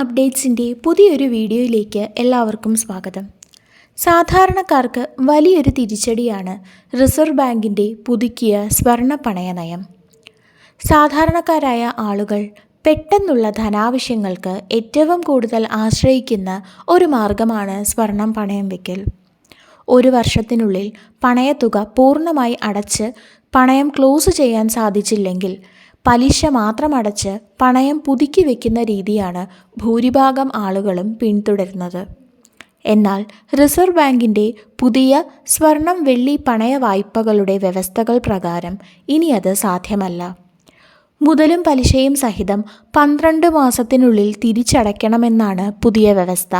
അപ്ഡേറ്റ്സിന്റെ പുതിയൊരു വീഡിയോയിലേക്ക് എല്ലാവർക്കും സ്വാഗതം. സാധാരണക്കാർക്ക് വലിയൊരു തിരിച്ചടിയാണ് റിസർവ് ബാങ്കിന്റെ പുതുക്കിയ സ്വർണ പണയ നയം. സാധാരണക്കാരായ ആളുകൾ പെട്ടെന്നുള്ള ധനാവശ്യങ്ങൾക്ക് ഏറ്റവും കൂടുതൽ ആശ്രയിക്കുന്ന ഒരു മാർഗമാണ് സ്വർണം പണയം വയ്ക്കൽ ഒരു വർഷത്തിനുള്ളിൽ പണയത്തുക പൂർണമായി അടച്ച് പണയം ക്ലോസ് ചെയ്യാൻ സാധിച്ചില്ലെങ്കിൽ പലിശ മാത്രം അടച്ച് പണയം പുതുക്കി വയ്ക്കുന്ന രീതിയാണ് ഭൂരിഭാഗം ആളുകളും പിന്തുടരുന്നത്. എന്നാൽ റിസർവ് ബാങ്കിന്റെ പുതിയ സ്വർണം വെള്ളി പണയ വായ്പകളുടെ വ്യവസ്ഥകൾ പ്രകാരം ഇനി അത് സാധ്യമല്ല. മുതലും പലിശയും സഹിതം പന്ത്രണ്ട് മാസത്തിനുള്ളിൽ തിരിച്ചടയ്ക്കണമെന്നാണ് പുതിയ വ്യവസ്ഥ.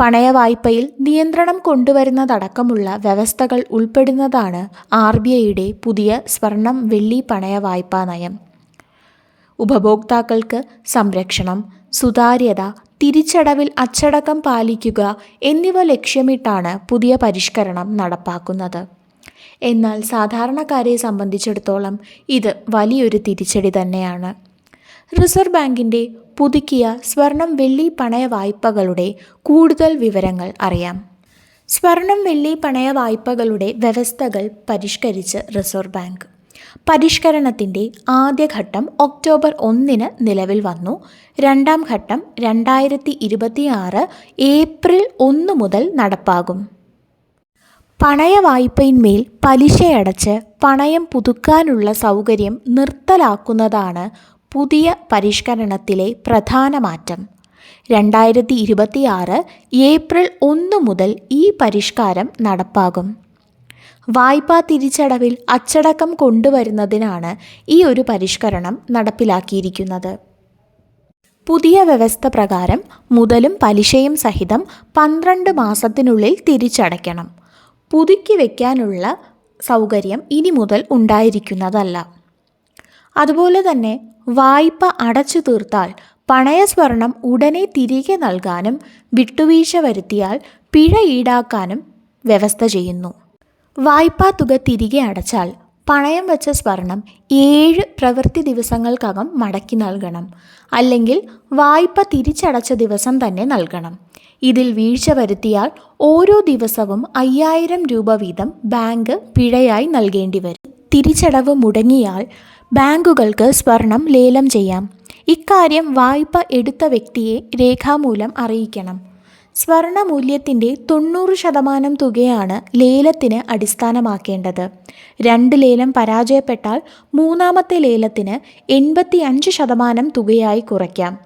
പണയ വായ്പയിൽ നിയന്ത്രണം കൊണ്ടുവരുന്നതടക്കമുള്ള വ്യവസ്ഥകൾ ഉൾപ്പെടുന്നതാണ് ആർ ബി ഐയുടെ പുതിയ സ്വർണം വെള്ളി പണയ വായ്പാ നയം. ഉപഭോക്താക്കൾക്ക് സംരക്ഷണം സുതാര്യത തിരിച്ചടവിൽ അച്ചടക്കം പാലിക്കുക എന്നിവ ലക്ഷ്യമിട്ടാണ് പുതിയ പരിഷ്കരണം നടപ്പാക്കുന്നത്. എന്നാൽ സാധാരണക്കാരെ സംബന്ധിച്ചിടത്തോളം ഇത് വലിയൊരു തിരിച്ചടി തന്നെയാണ്. റിസർവ് ബാങ്കിന്റെ പുതുക്കിയ സ്വർണം വെള്ളി പണയ വായ്പകളുടെ കൂടുതൽ വിവരങ്ങൾ അറിയാം. സ്വർണം വെള്ളി പണയ വായ്പകളുടെ വ്യവസ്ഥകൾ പരിഷ്കരിച്ച് റിസർവ് ബാങ്ക്. പരിഷ്കരണത്തിന്റെ ആദ്യഘട്ടം ഒക്ടോബർ ഒന്നിന് നിലവിൽ വന്നു. രണ്ടാം ഘട്ടം രണ്ടായിരത്തി ഇരുപത്തിയാറ് ഏപ്രിൽ ഒന്ന് മുതൽ നടപ്പാകും. പണയ വായ്പയിന്മേൽ പലിശയടച്ച് പണയം പുതുക്കാനുള്ള സൗകര്യം നിർത്തലാക്കുന്നതാണ് പുതിയ പരിഷ്കരണത്തിലെ പ്രധാന മാറ്റം. രണ്ടായിരത്തി ഇരുപത്തിയാറ് ഏപ്രിൽ ഒന്ന് മുതൽ ഈ പരിഷ്കാരം നടപ്പാകും. വായ്പാ തിരിച്ചടവിൽ അച്ചടക്കം കൊണ്ടുവരുന്നതിനാണ് ഈ ഒരു പരിഷ്കരണം നടപ്പിലാക്കിയിരിക്കുന്നത്. പുതിയ വ്യവസ്ഥ പ്രകാരം മുതലും പലിശയും സഹിതം പന്ത്രണ്ട് മാസത്തിനുള്ളിൽ തിരിച്ചടയ്ക്കണം. പുതുക്കി വയ്ക്കാനുള്ള സൗകര്യം ഇനി മുതൽ ഉണ്ടായിരിക്കുന്നതല്ല. അതുപോലെ തന്നെ വായ്പ അടച്ചു തീർത്താൽ പണയ സ്വർണം ഉടനെ തിരികെ നൽകാനും വിട്ടുവീഴ്ച വരുത്തിയാൽ പിഴ ഈടാക്കാനും വ്യവസ്ഥ ചെയ്യുന്നു. വായ്പാ തുക തിരികെ അടച്ചാൽ പണയം വെച്ച സ്വർണം ഏഴ് പ്രവൃത്തി ദിവസങ്ങൾക്കകം മടക്കി നൽകണം. അല്ലെങ്കിൽ വായ്പ തിരിച്ചടച്ച ദിവസം തന്നെ നൽകണം. ഇതിൽ വീഴ്ച വരുത്തിയാൽ ഓരോ ദിവസവും അയ്യായിരം രൂപ വീതം ബാങ്ക് പിഴയായി നൽകേണ്ടി വരും തിരിച്ചടവ് മുടങ്ങിയാൽ ബാങ്കുകൾക്ക് സ്വർണം ലേലം ചെയ്യാം. ഇക്കാര്യം വായ്പ എടുത്ത വ്യക്തിയെ രേഖാമൂലം അറിയിക്കണം. സ്വർണ മൂല്യത്തിന്റെ തൊണ്ണൂറ് ശതമാനം തുകയാണ് ലേലത്തിന് അടിസ്ഥാനമാക്കേണ്ടത്. രണ്ട് ലേലം പരാജയപ്പെട്ടാൽ മൂന്നാമത്തെ ലേലത്തിന് എൺപത്തി അഞ്ച് ശതമാനം തുകയായി കുറയ്ക്കാം.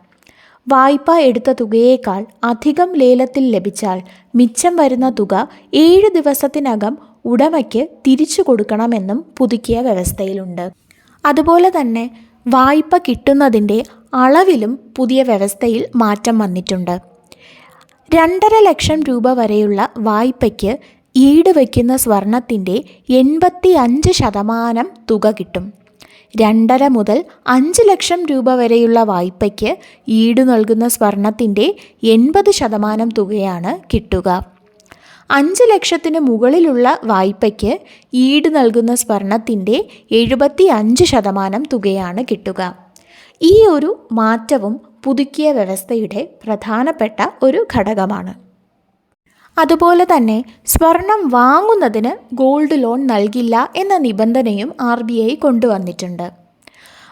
വായ്പ എടുത്ത തുകയേക്കാൾ അധികം ലേലത്തിൽ ലഭിച്ചാൽ മിച്ചം വരുന്ന തുക ഏഴ് ദിവസത്തിനകം ഉടമയ്ക്ക് തിരിച്ചു കൊടുക്കണമെന്നും പുതുക്കിയ വ്യവസ്ഥയിലുണ്ട്. അതുപോലെ തന്നെ വായ്പ കിട്ടുന്നതിന്റെ അളവിലും പുതിയ വ്യവസ്ഥയിൽ മാറ്റം വന്നിട്ടുണ്ട്. രണ്ടര ലക്ഷം രൂപ വരെയുള്ള വായ്പയ്ക്ക് ഈട് വയ്ക്കുന്ന സ്വർണത്തിന്റെ എൺപത്തി അഞ്ച് ശതമാനം തുക കിട്ടും. രണ്ടര മുതൽ അഞ്ച് ലക്ഷം രൂപ വരെയുള്ള വായ്പയ്ക്ക് ഈട് നൽകുന്ന സ്വർണത്തിന്റെ എൺപത് ശതമാനം തുകയാണ് കിട്ടുക. അഞ്ച് ലക്ഷത്തിന് മുകളിലുള്ള വായ്പയ്ക്ക് ഈട് നൽകുന്ന സ്വർണത്തിന്റെ എഴുപത്തി അഞ്ച് ശതമാനം തുകയാണ് കിട്ടുക. ഈ ഒരു മാറ്റവും പുതുക്കിയ വ്യവസ്ഥയുടെ പ്രധാനപ്പെട്ട ഒരു ഘടകമാണ്. അതുപോലെ തന്നെ സ്വർണം വാങ്ങുന്നതിന് ഗോൾഡ് ലോൺ നൽകില്ല എന്ന നിബന്ധനയും ആർ ബി ഐ കൊണ്ടുവന്നിട്ടുണ്ട്.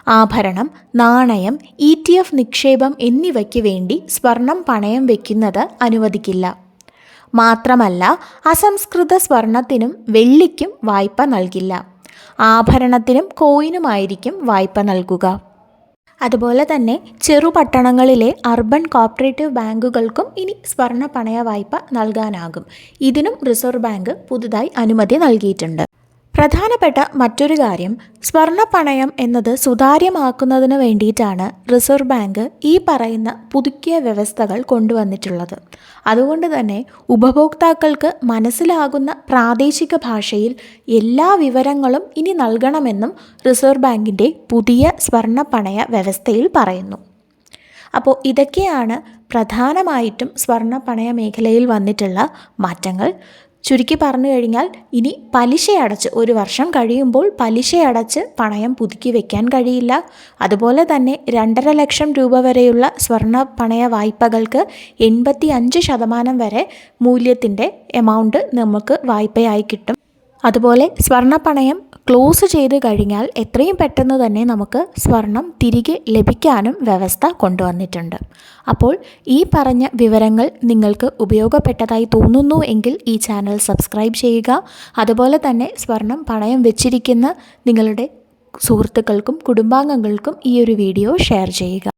ആഭരണം നാണയം ഇ ടി എഫ് നിക്ഷേപം എന്നിവയ്ക്ക് വേണ്ടി സ്വർണം പണയം വയ്ക്കുന്നത് അനുവദിക്കില്ല. മാത്രമല്ല അസംസ്കൃത സ്വർണത്തിനും വെള്ളിക്കും വായ്പ നൽകില്ല. ആഭരണത്തിനും കോയിനുമായിരിക്കും വായ്പ നൽകുക. അതുപോലെ തന്നെ ചെറുപട്ടണങ്ങളിലെ അർബൻ കോപ്പറേറ്റീവ് ബാങ്കുകൾക്കും ഇനി സ്വർണ പണയ വായ്പ നൽകാനാകും. ഇതിനും റിസർവ് ബാങ്ക് പുതുതായി അനുമതി നൽകിയിട്ടുണ്ട്. പ്രധാനപ്പെട്ട മറ്റൊരു കാര്യം സ്വർണ പണയം എന്നത് സുതാര്യമാക്കുന്നതിന് വേണ്ടിയിട്ടാണ് റിസർവ് ബാങ്ക് ഈ പറയുന്ന പുതുക്കിയ വ്യവസ്ഥകൾ കൊണ്ടുവന്നിട്ടുള്ളത്. അതുകൊണ്ട് തന്നെ ഉപഭോക്താക്കൾക്ക് മനസ്സിലാകുന്ന പ്രാദേശിക ഭാഷയിൽ എല്ലാ വിവരങ്ങളും ഇനി നൽകണമെന്നും റിസർവ് ബാങ്കിന്റെ പുതിയ സ്വർണ പണയ വ്യവസ്ഥയിൽ പറയുന്നു. അപ്പോൾ ഇതൊക്കെയാണ് പ്രധാനമായിട്ടും സ്വർണ പണയ മേഖലയിൽ വന്നിട്ടുള്ള മാറ്റങ്ങൾ. ചുരുക്കി പറഞ്ഞു കഴിഞ്ഞാൽ ഇനി പലിശയടച്ച് ഒരു വർഷം കഴിയുമ്പോൾ പലിശയടച്ച് പണയം പുതുക്കി വെക്കാൻ കഴിയില്ല. അതുപോലെ തന്നെ രണ്ടര ലക്ഷം രൂപ വരെയുള്ള സ്വർണ പണയ വായ്പകൾക്ക് എൺപത്തി അഞ്ച് ശതമാനം വരെ മൂല്യത്തിന്റെ എമൗണ്ട് നമുക്ക് വായ്പയായി കിട്ടും. അതുപോലെ സ്വർണ പണയം ക്ലോസ് ചെയ്ത് കഴിഞ്ഞാൽ എത്രയും പെട്ടെന്ന് തന്നെ നമുക്ക് സ്വർണം തിരികെ ലഭിക്കാനും വ്യവസ്ഥ കൊണ്ടുവന്നിട്ടുണ്ട്. അപ്പോൾ ഈ പറഞ്ഞ വിവരങ്ങൾ നിങ്ങൾക്ക് ഉപയോഗപ്പെട്ടതായി തോന്നുന്നു എങ്കിൽ ഈ ചാനൽ സബ്സ്ക്രൈബ് ചെയ്യുക. അതുപോലെ തന്നെ സ്വർണം പണയം വെച്ചിരിക്കുന്ന നിങ്ങളുടെ സുഹൃത്തുക്കൾക്കും കുടുംബാംഗങ്ങൾക്കും ഈ ഒരു വീഡിയോ ഷെയർ ചെയ്യുക.